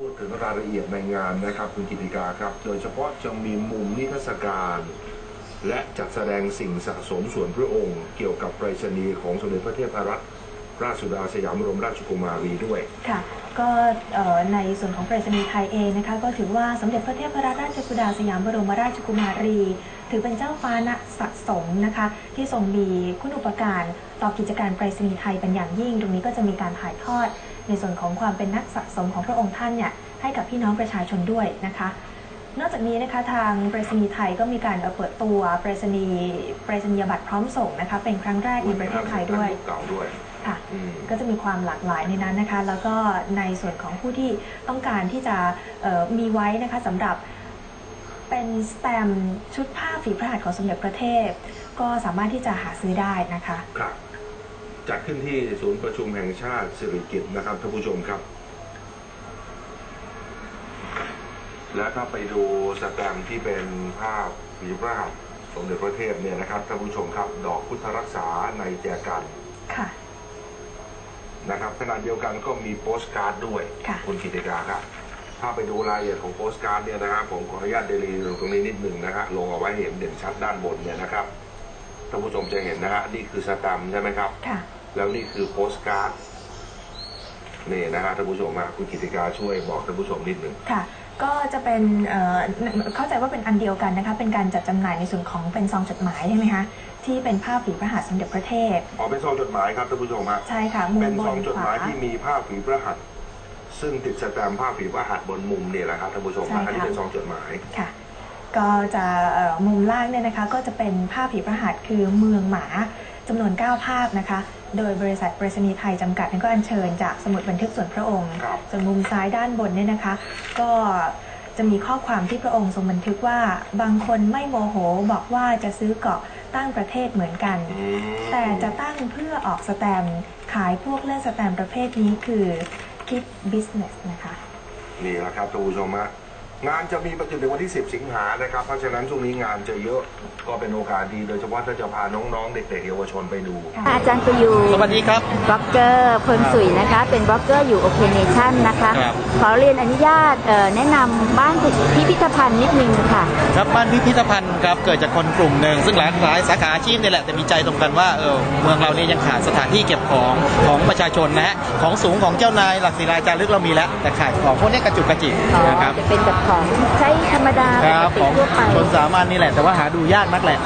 พูดถึงรายละเอียดในงานนะครับคุณกิติกาครับ โดยเฉพาะจะมีมุมนิทรรศการ และจัดแสดงสิ่งสะสมส่วนพระองค์ เกี่ยวกับไปรษณีย์ของสมเด็จพระเทพรัตนราชสุดาสยามบรมราชกุมารีด้วย ค่ะ ก็ในส่วนของไปรษณีย์ไทยเองนะคะ ก็ถือว่าสมเด็จพระเทพรัตนราชสุดาสยามบรมราชกุมารี ถือเป็นเจ้าฟ้าณสะสมนะคะ ที่ทรงมีคุณอุปการต่อกิจการไปรษณีย์ไทยเป็นอย่างยิ่ง ตรงนี้ก็จะมีการถ่ายทอด ในส่วนของความเป็นนักสะสมของพระองค์ท่านเนี่ยให้กับพี่น้องประชาชนด้วยนะคะนอกจากนี้นะคะทางไปรษณีย์ไทยก็มีการเอ่อเปิดตัวไปรษณีย์ไปรษณียบัตรพร้อมส่งนะคะเป็นครั้งแรกในประเทศไทยด้วยเก่าด้วยค่ะอืมก็จะมีความหลากหลายในนั้นนะคะ แล้วก็ในส่วนของผู้ที่ต้องการที่จะเอ่อมีไว้นะคะสำหรับ เป็นสแตมป์ชุดผ้าฝีพระหัตถ์ของสมเด็จพระเทพ ก็สามารถที่จะหาซื้อได้นะคะ ครับ จัดขึ้นที่ศูนย์ประชุมแห่งชาติสิริกิติ์นะครับท่านผู้ชมครับ และถ้าไปดูสแตมป์ที่เป็นภาพฝีพระหัตถ์สมเด็จพระเทพเนี่ยนะครับท่านผู้ชมครับ ดอกพุทธรักษาในแจกันค่ะ นะครับขณะเดียวกันก็มีโปสการ์ดด้วย ค่ะณกิติกาครับ ถ้าไปดูรายละเอียดของโปสการ์ดเนี่ยนะครับผมขออนุญาตเดลีตรงนี้นิดหนึ่งนะฮะลงเอาไว้เห็นเด่นชัดด้านบนเนี่ยนะครับท่านผู้ชมจะเห็นนะฮะนี่คือสแตมป์ใช่ไหมครับ ค่ะ แล้วนี่คือโปสการ์ดนี่นะฮะท่านผู้ชมฮะคุณกิติกาช่วยบอกท่านผู้ชมนิดหนึ่ง ค่ะ ก็จะเป็นเอ่อเข้าใจว่าเป็นอันเดียวกันนะคะ เป็นการจัดจำหน่ายในส่วนของเป็นซองจดหมายใช่ไหมคะ ที่เป็นภาพฝีพระหัตถ์สมเด็จพระเทพ อ๋อเป็นซองจดหมายครับท่านผู้ชมฮะใช่ค่ะมุเป็มนบซองนจดขหวา มายที่มีภาพฝีพระหัตถ์ ซึ่งติดสแตมป์ภาพฝีพระหัตถ์บนมุมเนี่ยแหละครับท่านผู้ชมใช่ฮะค่ะ อันนี้เป็นซองจดหมาย ค่ะ ก็จะเอ่อมุมล่างเนี่ยนะคะก็จะเป็นภาพผีพระหัตถ์คือเมืองหมาจำนวน 9 ภาพนะคะ โดยบริษัทไปรษณีย์ไทยจำกัดนั้นก็อัญเชิญจากสมุดบันทึกส่วนพระองค์ ครับ ส่วนมุมซ้ายด้านบนเนี่ยนะคะ ก็จะมีข้อความที่พระองค์ทรงบันทึกว่าบางคนไม่โมโหบอกว่าจะซื้อเกาะตั้งประเทศเหมือนกัน อืมแต่จะตั้งเพื่อออกสแตมป์ขายพวกเล่นสแตมป์ประเภทนี้คือ คิดบิสเนสนะคะ นี่แหละครับท่านผู้ชมฮะ งานจะมีไปจนถึงวันที่ 10 สิงหานะครับ เพราะฉะนั้นช่วงนี้งานจะเยอะก็เป็นโอกาสดี โดยเฉพาะถ้าจะพาน้องๆ เด็กๆเยาวชนไปดู อาจารย์ประยูสวัสดีครับบล็อกเกอร์พลสุยนะคะ เป็นบล็อกเกอร์อยู่โอเคเนชั่นนะคะ ครับ ขอเรียนอนุญาตเอ่อแนะนำบ้านพิพิธภัณฑ์นิดนึงค่ะ ครับบ้านพิพิธภัณฑ์ครับเกิดจากคนกลุ่มหนึ่งซึ่งหลากหลายสาขาอาชีพเนี่ยแหละแต่มีใจตรงกันว่าเออเมืองเราเนี่ยยังขาดสถานที่เก็บของของประชาชนนะฮะของสูงของเจ้านายหลักศิลาจารึกเรามีแล้วแต่ขาดของพวกเนี้ยกระจุกกระจิกอ๋อนะครับ จะเป็นแบบของใช้ธรรมดาคปรับกติของทั่วไปชนสามัญนี่แหละ แต่ว่าหาดูยากนักแหละ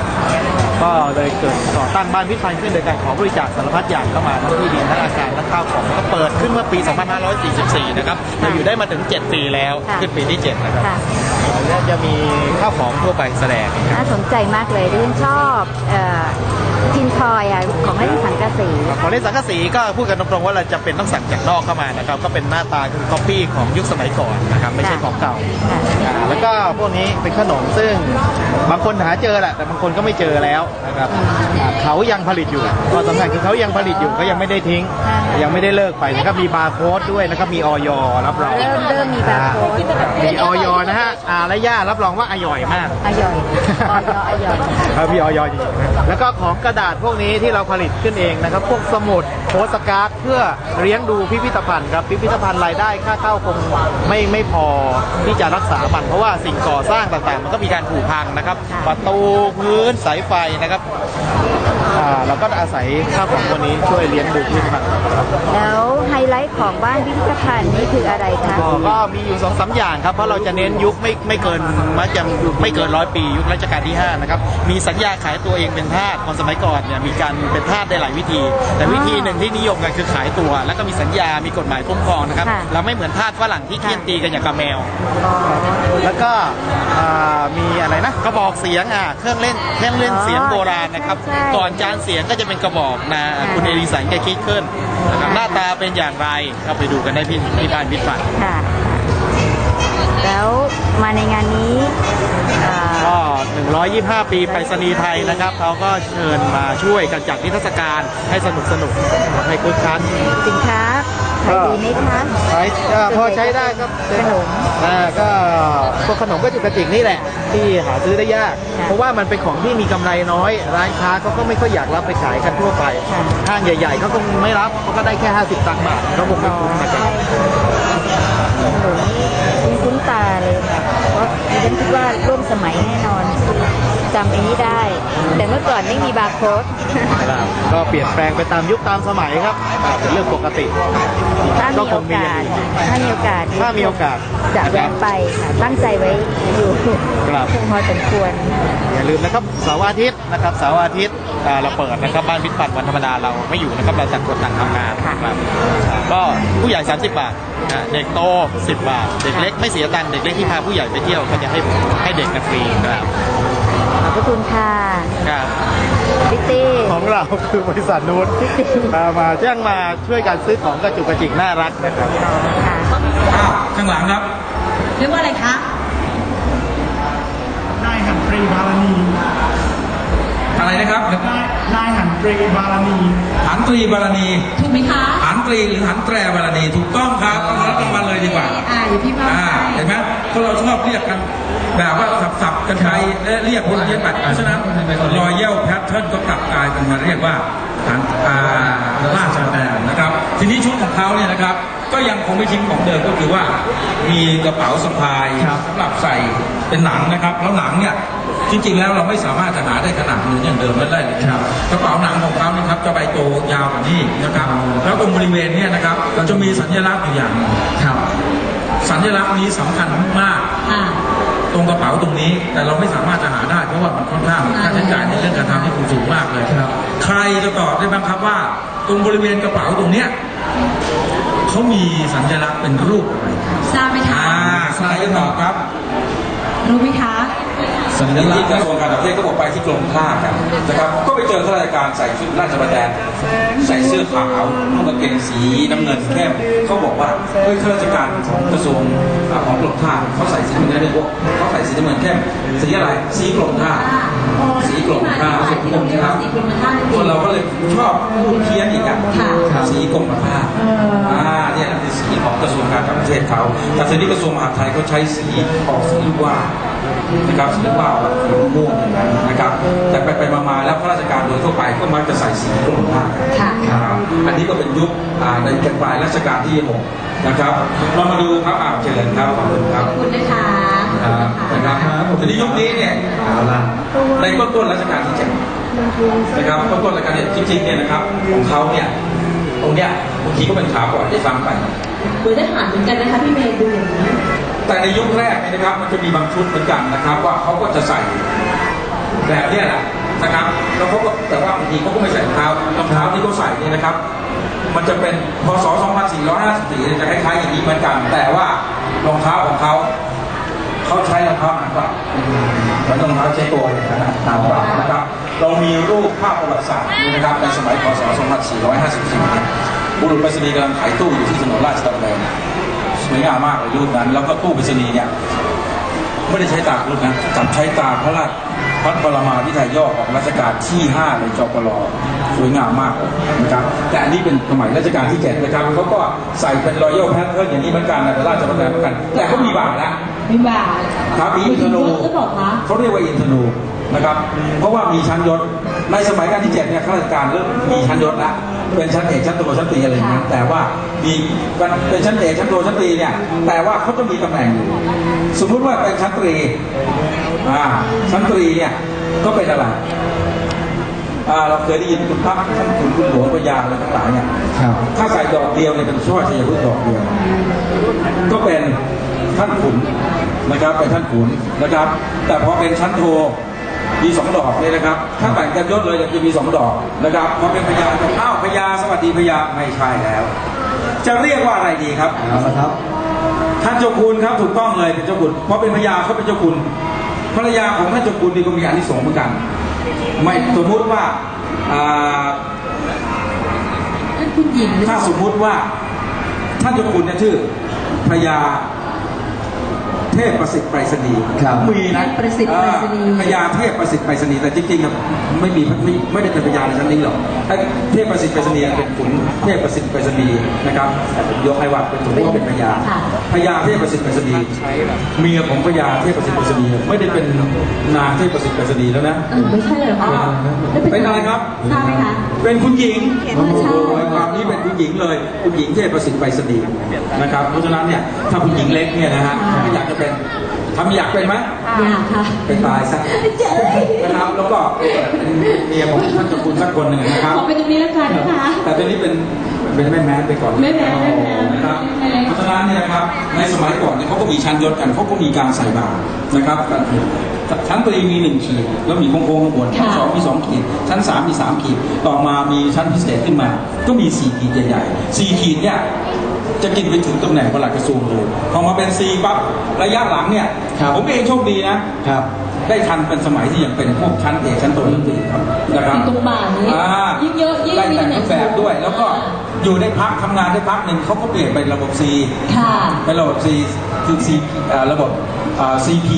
ก็เลยเกิดก่อตั้งบ้านพิพิธภัณฑ์ขึ้นโดยการขอบริจาคสารพัดอย่างเข้ามาทั้งที่ดินทั้งอาคารทั้งข้าวของก็เปิดขึ้นเมื่อปี 2544 นะครับเราอยู่ได้มาถึง 7 ปีแล้วค่ะขึ้นปีที่ 7 นะครับ ค่ะ แล้วจะมีข้าวของทั่วไปแสดง น่าสนใจมากเลยเรื่องชอบเอ่อทินทอยอะของเล่นสังกะสี ของเล่นสังกะสีก็พูดกันตรงๆว่าเราจะเป็นต้องสั่งจากนอกเข้ามานะครับก็เป็นหน้าตาคือคอปปี้ของยุคสมัยก่อนนะครับไม่ใช่ของเก่าค่ะ อ่าแล้วก็พวกนี้เป็นขนมซึ่งบางคนหาเจอแหละแต่บางคนก็ไม่เจอแล้วนะครับอ่าเขายังผลิตอยู่ก็สำคัญคือเขายังผลิตอยู่เขายังไม่ได้ทิ้งค่ะยังไม่ได้เลิกไปนะครับมีบาร์โค้ดด้วยนะครับมีออยรับรอง เริ่มเริ่มมีบาร์โค้ดมีออยนะฮะอาและย่ารับรองว่าอร่อยมากอร่อยออยอร่อยครับพี่ออยจริงๆนะแล้วก็ของกระดาษพวกนี้ที่เราผลิตขึ้นเองนะครับ พวกสมุดโพสต์การ์ดเพื่อเลี้ยงดูพิพิธภัณฑ์ครับพิพิธภัณฑ์รายได้ค่าเข้าคงไม่ไม่พอที่จะรักษามันเพราะว่าสิ่งก่อสร้างต่างๆ มันก็มีการผุพังนะครับ ประตูพื้นสายไฟนะครับ อ่าเราก็อาศัยข้าวของพวกนี้ช่วยเลี้ยงดูพิพิธภัณฑ์ครับแล้วไฮไลท์ของบ้านพิพิธภัณฑ์นี่คืออะไรคะก็ก็มีอยู่สองสามอย่างครับ เพราะเราจะเน้นยุคไม่ไม่เกินมักจะไม่เกินร้อยปี ยุครัชกาลที่5นะครับมีสัญญาขายตัวเองเป็นทาสคนสมัยก่อนเนี่ยมีการเป็นทาสได้หลายวิธี แต่วิธีหนึ่งที่นิยมกันคือขายตัว แล้วก็มีสัญญามีกฎหมายคุ้มครองนะครับค่ะเราไม่เหมือนทาสฝรั่งที่เคี่ยนตีกันอย่างกับแมวอ๋อแล้วก็อ่ามีอะไรนะกระบอกเสียงอะเครื่องเล่นเครื่องเล่นเสียงโบราณนะครับใช่ใช่ ก่อนจานเสียงก็จะเป็นกระบอกนะคุณเอริสันแกคิดขึ้นนะครับหน้าตาเป็นอย่างไรก็ไปดูกันได้ที่ที่บ้านพิพิธภัณฑ์ค่ะ แล้วมาในงานนี้อ่าก็ 125 ปีไปรษณีย์ไทยนะครับเขาก็เชิญมาช่วยกันจัดนิทรรศการให้สนุกสนุกให้คึกคักสินค้าขายดีไหมคะขายพอใช้ได้ครับขนมอ่าก็พวกขนมก็จุกกระติกนี่แหละ ที่หาซื้อได้ยาก เพราะว่ามันเป็นของที่มีกำไรน้อย ร้านค้าเขาก็ไม่ค่อยอยากรับไปขายกันทั่วไปห้างใหญ่ๆเขาคงไม่รับเขาก็ได้แค่ 50 ตังค์บาทเขาบคกไม่คุ้มนะครับคุ้นตาเลยค่ะ เพราะดิฉันคิดว่าร่วมสมัยแน่นอน จำไอ้นี้ได้ แต่เมื่อก่อนไม่มีบาร์โค้ดครับก็เปลี่ยนแปลงไปตามยุคตามสมัยครับอ่าเป็นเรื่องปกติถ้าก็มีคโองมีกาสถ้ามีโอกาสถ้ามีโอกาสจะแวะไปค่ะตั้งใจไว้อยู่ครับคงพอสมควรอย่าลืมนะครับเสาร์อาทิตย์นะครับเสาร์อาทิตย์อ่าเราเปิดนะครับบ้านพิษปัดวันธรรมดาเราไม่อยู่นะครับเราต่างคนต่างทำงานนะครับอ่าก็ผู้ใหญ่ 30 บาทอ่าเด็กโต 10 บาท เด็กเล็กไม่เสียตังค์เด็กเล็กที่พาผู้ใหญ่ไปเที่ยวก็จะให้ให้เด็กกันฟรีครับขอบพ ระคุณค่ะครับพี่ตี้ของเราคือบริษัทนู้นมามาจ้างมาช่วยกันซื้อของกระจุกกระจิกน่ารักนะครับค่ะอ้าวข้างหลังครับเรียกว่าอะไรคะนายหันตรีบาลานีอะไรนะครับนายนายหันตรีบาลานีหันตรีบารณีถูกไหมคะหันตรีหรือหันแตรบารณีถูกต้องครับต้องรับรางวัลเลยดีกว่าอ่าเดี๋ยวพี่ว่าอ่าให้เห็นไหมเพราะเราชอบเรียกกันแบบว่าสับๆ กันไปและเรียกคนเรียกแบบเพราะฉะนั้นรอยเย้าแพทเทิร์นก็กลับกลายเป็นมาเรียกว่าหันอ่าราชแตนนะครับ ทีนี้ชุดของเขาเนี่ยนะครับ ก็ยังคงไม่ทิ้งของเดิมก็คือว่า มีกระเป๋าสะพายสำหรับใส่เป็นหนังนะครับ แล้วหนังเนี่ยจริงๆแล้วเราไม่สามารถจะหาได้ขนาดนี้อย่างเดิมนั้นได้เลยครับกระเป๋าหนังของเขานี่ครับจะใบโตยาวกว่านี้นะครับ แล้วตรงบริเวณเนี่ยนะครับเราจะมีสัญลักษณ์อยู่อย่างหนึ่งครับ สัญลักษณ์นี้สำคัญมากอ่า ตรงกระเป๋าตรงนี้ แต่เราไม่สามารถจะหาได้ เพราะว่ามันค่อนข้างค่าใช้จ่ายในเรื่องการทำที่สูงมากเลยครับ ใครจะตอบได้บ้างครับว่า ตรงบริเวณกระเป๋าตรงเนี้ยเขามีสัญลักษณ์เป็นรูปอะไรทราบไหมคะอ่าใครจะตอบครับ รู้ไหมคะ สัญลักษณ์กระทรวงการต่างประเทศก็บอกไปที่กรมท่ากันนะครับก็ไปเจอข้าราชการใส่ชุดราชบัณฑิตใส่เสื้อขาวนุ่งกางเกงสีน้ำเงินเข้มเขาบอกว่าเฮ้ยข้าราชการของกระทรวงอ่าของกรมท่าเขาใส่สีน้ำเงินได้พวกเขาใส่สีน้ำเงินเข้มสีอะไรสีกรมท่าสีกรมท่าสีกรมท่าสีกรมท่าจริงๆคนเราก็เลยชอบพูดเพี้ยนอีกอะค่ะสีกรมท่าอ่าเนี่ยคือสีของกระทรวงการต่างประเทศเขาแต่ทีนี้กระทรวงมหาดไทยเขาใช้สีออกสีลูกว่า นะครับสีว่าแบบสีม่วงอย่างนั้นนะครับแต่ไปไปมามาแล้วข้าราชการโดยทั่วไปก็มักจะใส่สีกรมท่ากันค่ะครับอันนี้ก็เป็นยุคอ่าในปลายรัชกาลที่หกนะครับเรามาดูครับอ่าเชิญครับขอบคุณคขรัอบบคุณนะคะครับนะครับทีนี้ยุคนี้เนี่ยเอาละในต้นต้นรัชกาลที่เจ็ดนะครับต้นต้นรัชกาลเนี่ยจริงๆเนี่ยนะครับของเขาเนี่ยตรงเนี้ยบางทีก็เป็นขาปล่อยได้ฟังไปเหมือนทหารเหมือนกันนะคะพี่เมย์ดูอย่างนี้ แต่ในยุคแรกเนี่ยนะครับ มันจะมีบางชุดเหมือนกันนะครับ ว่าเขาก็จะใส่แบบเนี้ยแหละนะครับแล้วเขาก็แต่ว่าบางทีเขาก็ไม่ใส่รองเท้ารองเท้าที่เขาใส่เนี่ยนะครับ มันจะเป็นพศ 2454เนี่ยจะคล้ายๆอย่างนี้เหมือนกัน แต่ว่ารองเท้าของเขาเขาใช้รองเท้าหนังกว่าไม่ต้องรองเท้าใช้ตัวเลยนะหนังกว่านะครับ เรามีรูปภาพประวัติศาสตร์นี่นะครับในสมัยพศ 2454เนี่ยบุรุษไปรษณีย์กำลังขายตู้อยู่ที่ถนนราชดำเนิน สวยงามมากเลยรูปนั้น แล้วก็ตู้ไปรษณีย์เนี่ยไม่ได้ใช้ตารูปนะจับใช้ตาพระราชพระบรมาวิทยย่อของรัชกาลที่ 5 ในจปรสวยงามมากเลยนะครับ แต่อันนี้เป็นสมัยรัชกาลที่7นะครับเขาก็ใส่เป็นรอยัลแพทเทิร์นอย่างนี้เหมือนกันนะแต่ราชบัณฑิตเหมือนกัน แต่เขามีบาทแล้วมีบาทครับมีอินทนูหรือเปล่าคะเขาเรียกว่าอินทนูนะครับ เพราะว่ามีชั้นยศในสมัยการที่เจ็ดเนี่ยข้าราชการเริ่มมีชั้นยศแล้ว เป็นชั้นเอกชั้นโทชั้นตรีอะไรอย่างเงี้ยค่ะแต่ว่ามีเป็นชั้นเอกชั้นโทชั้นตรีเนี่ย แต่ว่าเขาจะมีตำแหน่งอยู่สมมุติว่าเป็นชั้นตรีอ่าชั้นตรีเนี่ยก็เป็นอะไรอ่าเราเคยได้ยินคุณพักท่านคุณคุณหลวงพระยาอะไรทั้งหลายเนี่ยถ้าใส่ดอกเดียวเนี่ยเป็นช่อชัยพฤกษ์ดอกเดียว ก็เป็นท่านขุนนะครับเป็นท่านขุนนะครับ แต่พอเป็นชั้นโท มีสองดอกเนี่ยนะครับ ถ้าแบ่งกันยศเลยจะมีสองดอกนะครับพอเป็นพญาอ้าวพญาสวัสดีพญาไม่ใช่แล้ว จะเรียกว่าอะไรดีครับเอาละครับท่านเจ้าคุณครับถูกต้องเลยเป็นเจ้าคุณเพราะเป็นพญาเขาเป็นเจ้าคุณภรรยาของท่านเจ้าคุณนี่ก็มีอานิสงส์เหมือนกัน ไม่สมมุติว่าอ่านั่นคุณหญิงหรือเปถ้าล่าสมมุติว่าท่านเจ้าคุณเนี่ยชื่อพญา เทพประสิทธิ์ไปรษณีย์มีนะประสิทธิ์ไปรษณีย์เออพญาเทพประสิทธิ์ไปรษณีย์แต่จริงๆครับไม่มีไม่ไม่ได้เป็นพญาในชั้นนี้หรอกไอ้เทพประสิทธิ์ไปรษณีย์เป็นขุนเทพประสิทธิ์ไปรษณีย์นะครับแต่ผมยกให้ว่าเป็นสมมติว่าเป็นพญาพญาเทพประสิทธิ์ไปรษณีย์เมียของพญาเทพประสิทธิ์ไปรษณีย์ไม่ได้เป็นนางเทพประสิทธิ์ไปรษณีย์แล้วนะ เออไม่ใช่เลยเหรอคะอ้าวเป็นอะไรครับ ทราบไหมคะ เป็นคุณหญิงอ๋อใช่ โอ้ยความนี้เป็นคุณหญิงเลย คุณหญิงเทพประสิทธิ์ไปรษณีย์นะครับ เพราะฉะนั้นเนี่ย ถ้าคุณหญิงเล็กเนี่ยนะฮะไม่อยากจะเป็นเป็นทำอยากเป็นไหมอยากค่ะไปตายซะนะครับแล้วก็เป็นเมียของท่านเจ้าคุณสักคนหนึ่งนะครับขอเป็นตรงนี้แล้วกันนะคะแต่ตอนนี้เป็นเป็นแม่แมสไปก่อนแม่แมสแม่แมสนะครับแม่แมสเพราะฉะนั้นเนี่ยนะครับในสมัยก่อนเนี่ยเขาก็มีชั้นยศกันเขาก็มีการใส่บาตรนะครับชั้นตรีมีหนึ่งขีดแล้วมีโค้งๆข้างบนชั้นสองมีสองขีดชั้นสามมีสามขีดต่อมามีชั้นพิเศษขึ้นมา ก็มีสี่ขีดใหญ่ๆสี่ขีดเนี่ย จะกินไปถึงตำแหน่งปลัดกระทรวงเลย พอมาเป็นสี่ปั๊บระยะหลังเนี่ยครับผมเองโชคดีนะครับได้ทันเป็นสมัยที่ยังเป็นพวกชั้นเอกชั้นโทชั้นตรีครับนะครับตรงบ่านี้อ่ายิ่งเยอะยิ่งได้มีแต่งตำแหน่รูงปแบบด้วย แล้วก็อยู่ได้พักทำงานได้พักหนึ่งเขาก็เปลี่ยนเป็นระบบ C ค่ะเป็นระบบ C คือ C อ่าระบบอ่า CP